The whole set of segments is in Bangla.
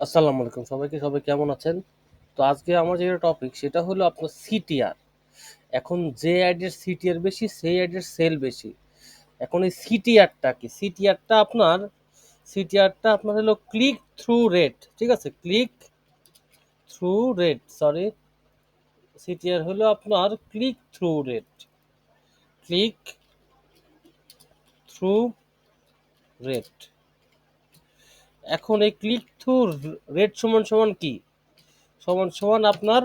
আসসালামু আলাইকুম। সবাইকে, সবাই কেমন আছেন? তো আজকে আমার যেটা টপিক সেটা হলো আপনার সিটিআর এখন যে অ্যাডের সিটিআর বেশি, সেই অ্যাডের সেল বেশি। এখন এই সিটিআরটা কি? সিটিআরটা আপনার সিটিআরটা আপনার হলো ক্লিক থ্রু রেট ঠিক আছে? Click through rate sorry CTR হলো আপনার click through rate click through rate এখন এই ক্লিক থ্রু রেট সমান সমান কি? সমান সমান আপনার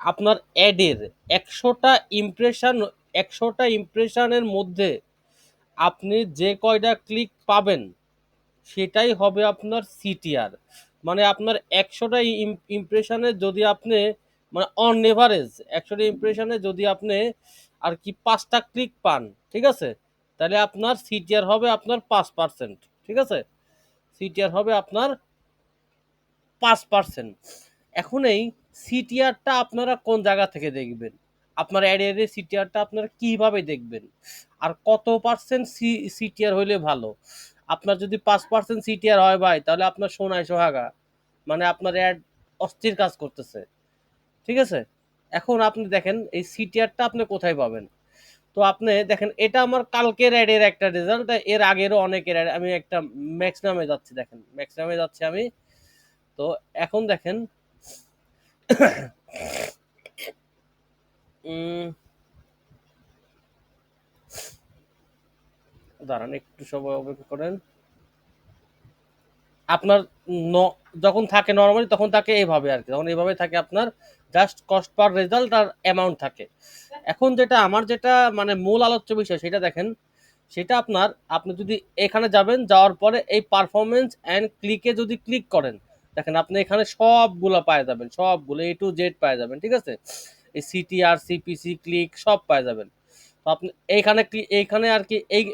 আপনার অ্যাডের একশোটা ইমপ্রেশন একশোটা ইমপ্রেশনের মধ্যে আপনি যে কয়টা ক্লিক পাবেন, সেটাই হবে আপনার সিটিআর মানে আপনার একশোটা ইমপ্রেশনে যদি আপনি মানে অন এভারেজ একশোটা ইমপ্রেশনে যদি আপনি আর কি পাঁচটা ক্লিক পান, ঠিক আছে? তাহলে আপনার সিটিআর হবে আপনার পাঁচ পার্সেন্ট ঠিক আছে? সিটিআর হবে আপনার পাঁচ পার্সেন্ট এখন এই সিটিআরটা আপনারা কোন জায়গা থেকে দেখবেন? আপনার অ্যাডের সিটিআরটা আপনারা কীভাবে দেখবেন? আর কত পার্সেন্ট সি সিটিআর হইলে ভালো? আপনার যদি পাঁচ পার্সেন্ট সিটিআর হয় ভাই, তাহলে আপনার সোনায় সোহাগা। মানে আপনার অ্যাড অস্থির কাজ করতেছে। ঠিক আছে? এখন আপনি দেখেন, এই সিটিআরটা আপনি কোথায় পাবেন? তো আপনি দেখেন, এটা আমার কালকের অ্যাডের একটা রেজাল্ট এর আগেরও অনেকের অ্যাড আমি একটা ম্যাক্স নামে যাচ্ছি, দেখেন। ম্যাক্স নামে যাচ্ছি আমি। তো এখন দেখেন দাঁড়ান, একটু সময় অপেক্ষা করেন। আপনার যখন থাকে নর্মালি তখন থাকে এইভাবে আর কি, তখন এইভাবে থাকে আপনার জাস্ট কস্ট পার রেজাল্ট আর অ্যামাউন্ট থাকে। এখন যেটা, আমার যেটা মানে মূল আলোচ্য বিষয় সেটা দেখেন, সেটা আপনার, আপনি যদি এখানে যাবেন, যাওয়ার পরে এই পারফরমেন্স অ্যান্ড ক্লিকে যদি ক্লিক করেন, দেখেন আপনি এখানে সবগুলো পায়ে যাবেন, সবগুলো এ টু জেড পায়ে যাবেন, ঠিক আছে? এই সিটিআর সিপিসি ক্লিক সব পায়ে যাবেন। তো আপনি এইখানে এইখানে আর কি এই,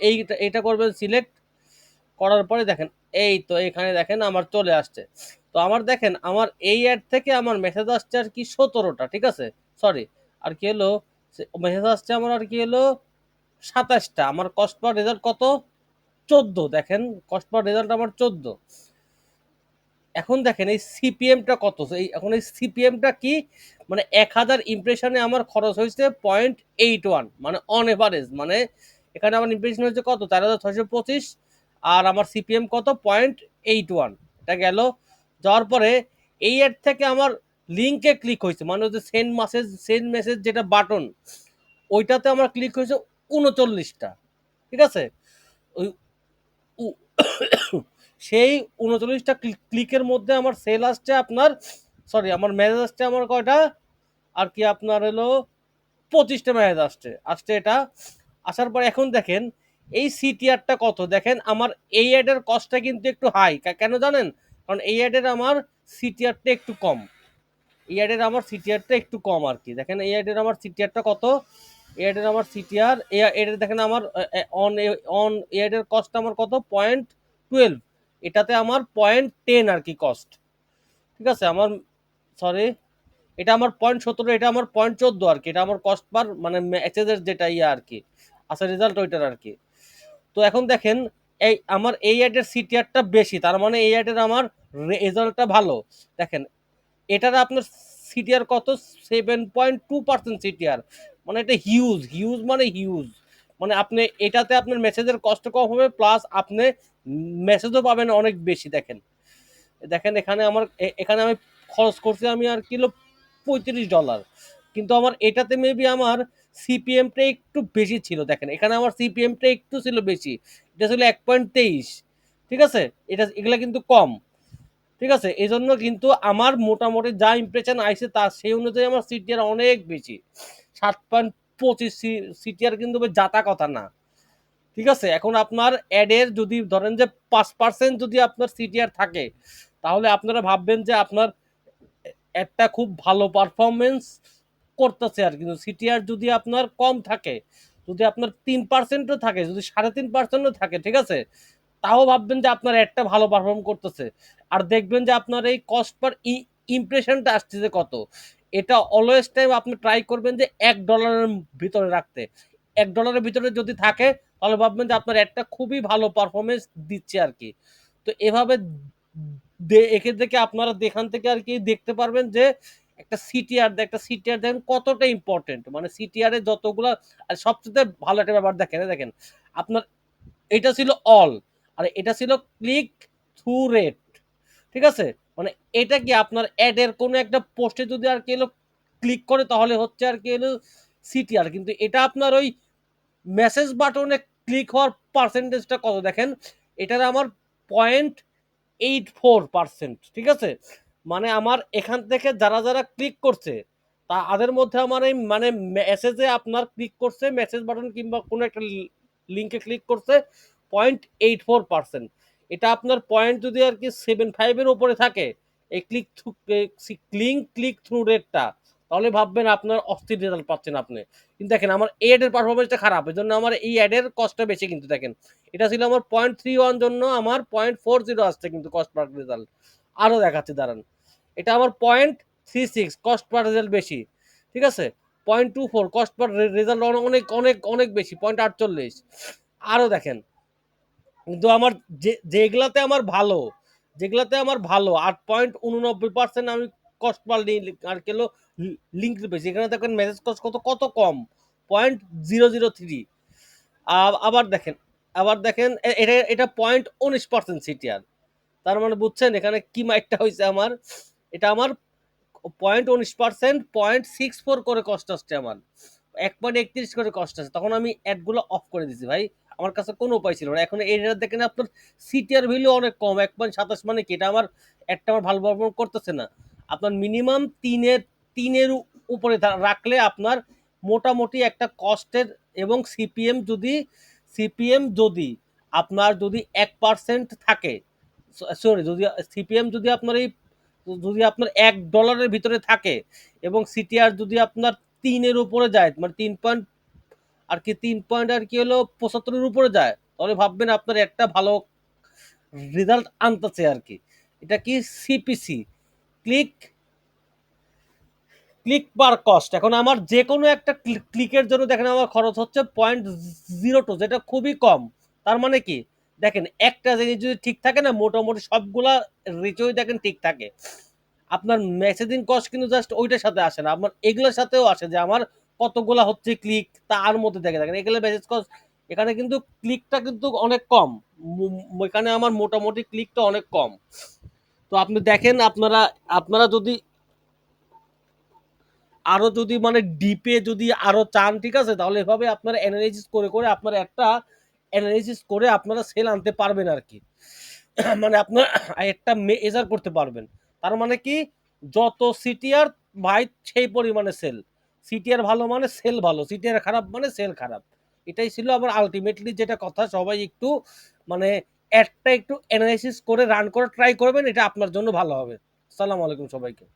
এইটা করবেন সিলেক্ট করার পরে দেখেন, এই তো এখানে দেখেন আমার চলে আসছে। তো আমার দেখেন, আমার এই অ্যাড থেকে আমার মেসেজ আসছে আর কি সতেরোটা, ঠিক আছে? সরি আর কি হলো? মেসেজ আসছে আমার আর কি হলো? সাতাশটা। আমার কস্ট পার রেজাল্ট কত? চোদ্দ, দেখেন কস্ট পার রেজাল্ট আমার চোদ্দ। এখন দেখেন, এই সিপিএমটা কত? এই এখন এই সিপিএমটা কি? মানে এক হাজার ইমপ্রেশনে আমার খরচ হয়েছে পয়েন্ট এইট ওয়ান মানে অন এভারেজ মানে এখানে আমার ইমপ্রেশন হয়েছে কত? চার হাজার ছয়শো পঁচিশ আর আমার সিপিএম কত? পয়েন্ট এইট ওয়ান এটা গেল। যাওয়ার পরে এই অ্যাড থেকে আমার লিঙ্কে ক্লিক হয়েছে। মানে হচ্ছে সেন্ড মেসেজ সেন্ড মেসেজ যেটা বাটন ওইটাতে আমার ক্লিক হয়েছে উনচল্লিশটা। ঠিক আছে? ওই সেই উনচল্লিশটা ক্লিকের মধ্যে আমার সেল আসছে আপনার সরি আমার মেসেজ আসছে আমার কয়টা? আর কি আপনার হলো, পঁচিশটা মেসেজ আসছে। আসছে এটা। আসার পর এখন দেখেন এই সিটিআরটা কত? দেখেন, আমার এই অ্যাডের কস্টটা কিন্তু একটু হাই কেন জানেন? কারণ এই অ্যাডের আমার সি সিটিআরটা একটু কম। এই অ্যাডের আমার সিটিআরটা একটু কম আর কি। দেখেন, এই অ্যাডের আমার সিটিআরটা কত? এই অ্যাডের আমার সিটিআর এডের দেখেন আমার অন অন এই অ্যাডের কস্ট আমার কত? পয়েন্ট টুয়েলভ এটাতে আমার পয়েন্ট টেন আর কি কস্ট ঠিক আছে? আমার সরি এটা আমার পয়েন্ট সতেরো, এটা আমার পয়েন্ট চোদ্দ আর কি। এটা আমার কস্ট পার মানে ম্যাচেজের যেটা ইয়ে আর কি। আচ্ছা রেজাল্ট ওইটার আর কি। তো এখন দেখেন, এই আমার এই অ্যাডের সিটিআরটা বেশি, তার মানে এই অ্যাডের আমার রেজাল্টটা ভালো। দেখেন, এটার আপনার সিটিআর কত? Seven point two percent CTR মানে এটা হিউজ হিউজ মানে হিউজ মানে আপনি, এটাতে আপনার মেসেজের কষ্ট কম হবে প্লাস আপনি মেসেজও পাবেন অনেক বেশি, দেখেন। দেখেন, এখানে আমার এখানে আমি খরচ করছি আমি আর কিলো পঁয়ত্রিশ ডলার কিন্তু আমার এটাতে মেবি আমার সিপিএমটা একটু বেশি ছিল, দেখেন। এখানে আমার সিপিএমটা একটু ছিল বেশি। এটা ছিল এক পয়েন্ট তেইশ। ঠিক আছে? এটা, এগুলো কিন্তু কম। ঠিক আছে? এই জন্য কিন্তু আমার মোটামুটি যা ইমপ্রেশন আইছে তা, সেই অনুযায়ী আমার সিটিআর অনেক বেশি। সাত পয়েন্ট পঁচিশ সিটিআর কিন্তু জাতা কথা না। ঠিক আছে? এখন আপনার অ্যাডের যদি ধরেন যে পাঁচ পার্সেন্ট যদি আপনার সিটিআর থাকে, তাহলে আপনারা ভাববেন যে আপনার একটা খুব ভালো পারফরমেন্স করতেছে আর কিন্তু সিটিআর যদি আপনার কম থাকে, যদি আপনার তিন পার্সেন্টও থাকে, যদি সাড়ে তিন পার্সেন্টও থাকে, ঠিক আছে? তাও ভাববেন যে আপনার একটা ভালো পারফর্ম করতেছে। আর দেখবেন যে আপনার এই কস্ট পার ইমপ্রেশনটা আসছে কত? এটা অলওয়েজ টাইম আপনি ট্রাই করবেন যে এক ডলারের ভিতরে রাখতে। এক ডলারের ভিতরে যদি থাকে, তাহলে ভাববেন যে আপনার একটা খুবই ভালো পারফরমেন্স দিচ্ছে আর কি। তো এভাবে এখান থেকে আপনারা দেখান থেকে আর কি দেখতে পারবেন যে একটা সিটিআর একটা সিটিআর দেখেন কতটা ইম্পর্টেন্ট মানে সিটিআর এর যতগুলা, আর সবচেয়ে ভালো একটা ব্যাপার দেখেন দেখেন, আপনার এটা ছিল অল আর এটা ছিল ক্লিক থ্রু রেট ঠিক আছে? মানে এটা কি আপনার অ্যাডের কোনো একটা পোস্টে যদি আর কি এলো ক্লিক করে, তাহলে হচ্ছে আর কি এলো সিটিআর কিন্তু এটা আপনার ওই মেসেজ বাটনে ক্লিক হওয়ার পার্সেন্টেজটা কত? দেখেন, এটার আমার পয়েন্ট এইট ফোর পার্সেন্ট ঠিক আছে? মানে আমার এখান থেকে যারা যারা ক্লিক করছে, তা তাদের মধ্যে আমার এই মানে মেসেজে আপনার ক্লিক করছে মেসেজ বাটন কিংবা কোনো একটা লিঙ্কে ক্লিক করছে পয়েন্ট এইট ফোর পার্সেন্ট এটা আপনার পয়েন্ট যদি আর কি সেভেন ফাইভের উপরে থাকে, এই click through cling click through রেটটা তাহলে ভাববেন আপনার অস্থির রেজাল্ট পাচ্ছেন আপনি। কিন্তু দেখেন আমার এই অ্যাডের পারফরমেন্সটা খারাপ এই জন্য আমার এই অ্যাডের কস্টটা বেশি কিন্তু দেখেন। এটা ছিল আমার পয়েন্ট থ্রি ওয়ান জন্য আমার পয়েন্ট ফোর জিরো আসছে কিন্তু কস্ট পার রেজাল্ট আরও দেখাচ্ছে, দাঁড়ান। এটা আমার point three six cost per result বেশি, ঠিক আছে? Point two four cost per result অনেক অনেক অনেক বেশি পয়েন্ট আটচল্লিশ। আরও দেখেন, কিন্তু আমার যে, যেগুলাতে আমার ভালো, যেগুলাতে আমার ভালো, আট পয়েন্ট উননব্বই পার্সেন্ট আমি কস্ট পার আর কেলো লিঙ্ক পেয়েছি এখানে দেখেন মেসেজ কস্ট কত কত কম পয়েন্ট জিরো জিরো থ্রি আবার দেখেন আবার দেখেন এটা এটা পয়েন্ট উনিশ পার্সেন্ট সিটিআর তার মানে বুঝছেন, এখানে কি মাইকটা হয়েছে আমার? এটা আমার পয়েন্ট উনিশ পার্সেন্ট পয়েন্ট সিক্স ফোর করে কষ্ট আসছে আমার। এক পয়েন্ট একত্রিশ করে কষ্ট আছে তখন আমি অ্যাডগুলো অফ করে দিছি ভাই। আমার কাছে কোনো উপায় ছিল না। এখন এটা দেখেন আপনার সিটিআর ভ্যালু অনেক কম। এক পয়েন্ট সাতাশ মানে কি? এটা আমার একটা আমার ভালো পারফর্ম করতেছে না। আপনার মিনিমাম তিনের তিনের উপরে রাখলে আপনার মোটামুটি একটা কস্টের এবং সিপিএম যদি সিপিএম যদি আপনার যদি এক পার্সেন্ট থাকে সরি যদি সিপিএম যদি আপনার এই যদি আপনার এক ডলারের ভিতরে থাকে এবং সিটিআর যদি আপনার তিনের উপরে যায় মানে তিন পয়েন্ট আর কি তিন পয়েন্ট আর কি হলো পঁচাত্তরের উপরে যায়, তাহলে ভাববেন আপনার একটা ভালো রেজাল্ট আনতেছে আর কি। এটা কি CPC click click per cost এখন আমার যে কোনো একটা ক্লিকের জন্য দেখেন আমার খরচ হচ্ছে পয়েন্ট জিরো টু যেটা খুবই কম। তার মানে কি? দেখেন, একটা জিনিস যদি ঠিক থাকে না, মোটামুটি সবগুলা রিচই দেখেন ঠিক থাকে। আপনার মেসেজিং কস্ট কিন্তু জাস্ট ওইটার সাথে আসে না। আপনার এগুলোর সাথেও আসে যে আমার কতগুলা হচ্ছে ক্লিক তার মধ্যে দেখে দেখেন। এগুলো মেসেজ কস্ট এখানে কিন্তু ক্লিকটা কিন্তু অনেক কম। এখানে আমার মোটামুটি ক্লিকটা অনেক কম। তো আপনি দেখেন, আপনারা আপনারা যদি আরও যদি মানে ডিপে যদি আরও চান, ঠিক আছে? তাহলে এভাবে আপনারা অ্যানালাইসিস করে করে আপনার একটা অ্যানালাইসিস করে আপনারা সেল আনতে পারবেন আর কি মানে আপনার একটা মেজার করতে পারবেন। তার মানে কি? যত সিটিআর ভাই সেই পরিমাণে সেল সিটিআর ভালো মানে সেল ভালো। সিটিআর খারাপ মানে সেল খারাপ। এটাই ছিল আমার আলটিমেটলি যেটা কথা। সবাই একটু মানে একটা একটু অ্যানালাইসিস করে রান করে ট্রাই করবেন, এটা আপনার জন্য ভালো হবে। সালাম আলাইকুম সবাইকে।